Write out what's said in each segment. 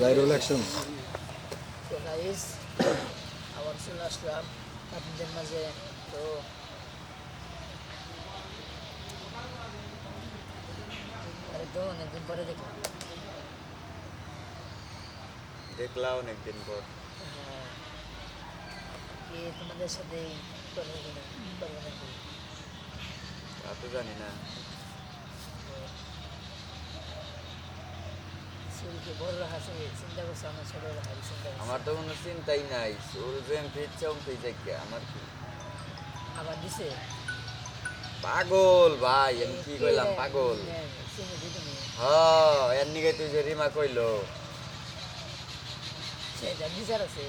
Viral action guys আবার চলে আসলাম আপনাদের মাঝে। তো আরে তো অনেকদিন পরে দেখলাম। দেখলা অনেকদিন পর। হ্যাঁ। কি তোমাদের সাথে করবে কিনা তা তো জানি না। আমার তো কোনো চিন্তাই নাই ওর যে ফিরছে ওম ফিরছে কে? আমার কি? আবার দিছে? পাগল ভাই আমি কি কইলাম পাগল? হ এর নিগে তুই যে রিমা কইলো। সেটা বিচার আছে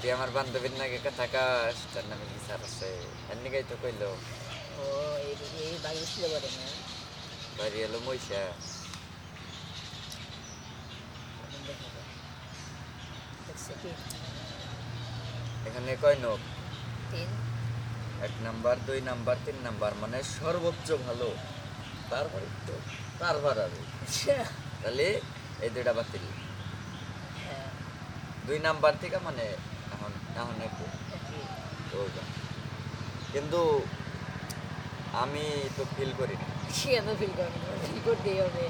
তুই আমার বান্ধবীর নাকি থাকাস তার নামে বিচার আছে এর নিগাই তো কইলো। ও এই বাড়ি ছিল বলে না? বাড়ি এলো মইসা এখানে কয় নোক তিন। এক নাম্বার দুই নাম্বার তিন নাম্বার মানে সর্বোচ্চ ভালো। তারপরে তো তারপর আর তাহলে এই দুইটা বাতিল। হ্যাঁ। দুই নাম্বার থেকে মানে এখন এখন একটু। কিন্তু আমি তো ফিল করি না। সে আমি ফিল করি না। ফিল করতেই হবে।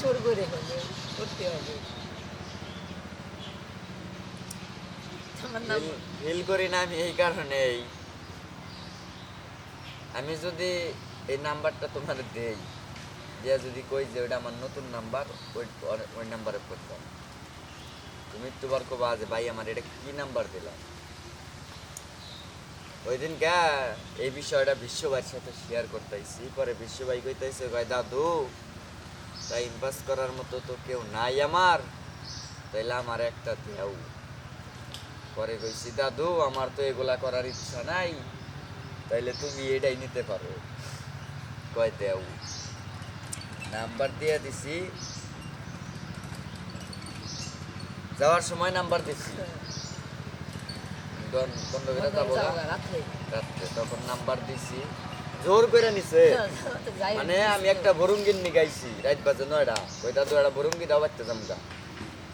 জোর করে হলে করতে হবে। আমার করি না আমি এই কারণেই। আমি যদি এই নাম্বারটা দেই যদি কই যে ওইটা আমার নতুন নাম্বার, ওই ওই নাম্বারে করতাম তুমি কবা যে ভাই আমার এটা কি নাম্বার দিলাম ওই দিন কা এই বিষয়টা বিশ্বভাইয়ের সাথে শেয়ার করতেছি পরে বিশ্বভাই কইতেছে কয় দাদু টাইম পাস করার মতো তো কেউ নাই আমার। তাইলে আমার একটা দেও। পরে কইছি দাদু আমার তো এগুলা করার ইচ্ছা নাই তাইলে তুমি এটাই নিতে পারো। কয় দেও। নাম্বার দিয়ে দিছি। যাওয়ার সময় নাম্বার দিছি। বন্ধ করে যাব। রাত্রে। তখন নাম্বার দিছি। জোর করে নিছে। মানে আমি একটা বরুঙ্গির নিগাইছি রাত বাজে নয়টা। ওইটা তো একটা বরুঙ্গি দাও বাচ্চা জামগা।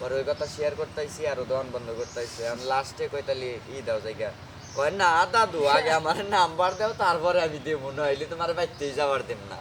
পরে ওই কথা শেয়ার করতেছি আর দোকান বন্ধ করতেছি আমি লাস্টে কইতালি, ই দাও জায়গা। কয়, না দাদু, আগে আমার নাম্বার দাও, তারপরে আমি দেবো, নইলে তোমার বাচ্চাই যাওয়ার দিন না।